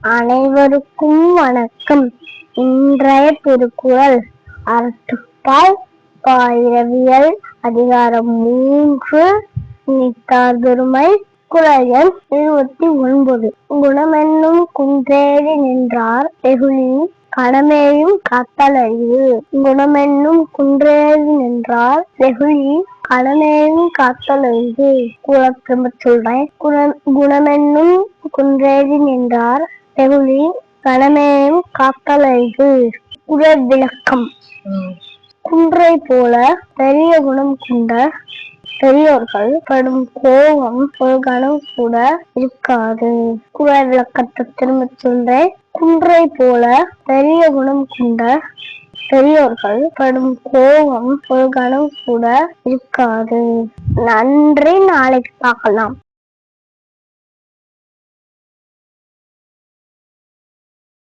அனைவருக்கும் வணக்கம். இன்றைய திருக்குறள் அறத்துப்பால் பாயிரவியல் அதிகாரம் மூன்று நித்தார் பெருமை குரல் எண் இருபத்தி ஒன்பது. குணமென்னும் குன்றேறி நின்றார் வெகுளி கடமேயும் காத்தலறிவு. குணமென்னும் குன்றேறி நின்றார் வெகுளி கடமையும் காத்தலறிவு. குலத்திரும்ப சொல்றேன். குண குணமென்னும் குன்றேறி நின்றார் வெகுளி கடமையும் காத்தலறிவு குரல் விளக்கம். குன்றை போல பெரிய குணம் கொண்ட பெரியோர்கள் படும் கோபம் ஒரு கணம் கூட இருக்காது. குரல் விளக்கத்தை திரும்ப சொல்றேன். குன்றை போல பெரிய குணம் கொண்ட பெரியோர்கள் படும் கோபம் ஒரு கணம் கூட இருக்காது. நன்றி. நாளைக்கு பார்க்கலாம்.